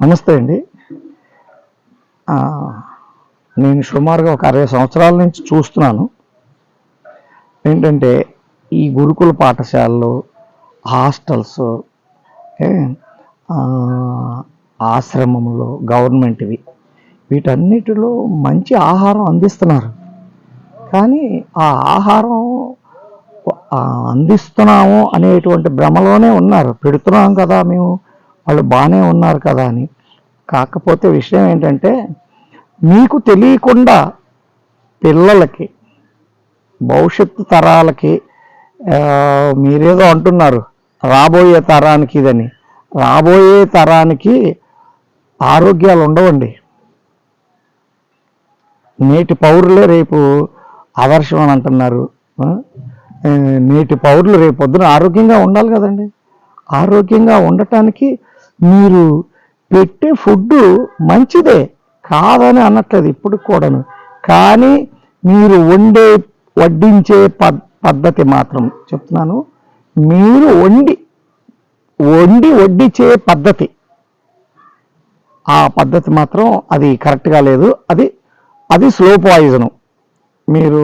నమస్తే అండి. నేను సుమారుగా ఒక అరవై సంవత్సరాల నుంచి చూస్తున్నాను. ఏంటంటే ఈ గురుకుల పాఠశాలలు హాస్టల్స్ ఆశ్రమంలో ఆశ్రమములు గవర్నమెంట్వి వీటన్నిటిలో మంచి ఆహారం అందిస్తున్నారు. కానీ ఆ ఆహారం అందిస్తున్నాము అనేటువంటి భ్రమలోనే ఉన్నారు. పెడుతున్నాం కదా మేము. వాళ్ళు బాగానే ఉన్నారు కదా అని. కాకపోతే విషయం ఏంటంటే మీకు తెలియకుండా పిల్లలకి భవిష్యత్తు తరాలకి మీరేదో అంటున్నారు రాబోయే తరానికి ఇదని. రాబోయే తరానికి ఆరోగ్యాలు ఉండవండి. నేటి పౌరులే రేపు ఆదర్శం అని అంటున్నారు. నేటి పౌరులు రేపు పొద్దున ఆరోగ్యంగా ఉండాలి కదండి. ఆరోగ్యంగా ఉండటానికి మీరు పెట్టే ఫుడ్ మంచిదే కాదని అనట్లేదు ఇప్పుడు కూడాను. కానీ మీరు వండే వడ్డించే పద్ధతి మాత్రం చెప్తున్నాను. మీరు వండి వండి వడ్డించే పద్ధతి. ఆ పద్ధతి మాత్రం అది కరెక్ట్గా లేదు. అది అది స్లో పాయిజను. మీరు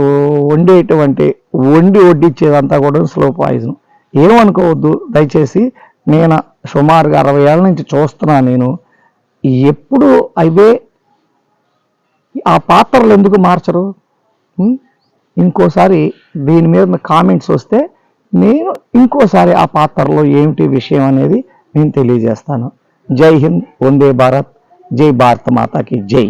వండేటువంటి వండి వడ్డించేదంతా కూడా స్లో పాయిజన్. ఏమనుకోవద్దు. దయచేసి నేను సుమారుగా అరవై ఏళ్ళ నుంచి చూస్తున్నా నేను. ఎప్పుడు అవే ఆ పాత్రలు ఎందుకు మార్చరు? ఇంకోసారి దీని మీద కామెంట్స్ వస్తే నేను ఇంకోసారి ఆ పాత్రలో ఏమిటి విషయం అనేది నేను తెలియజేస్తాను. జై హింద్ వందే భారత్ జై భారత మాతాకి జై.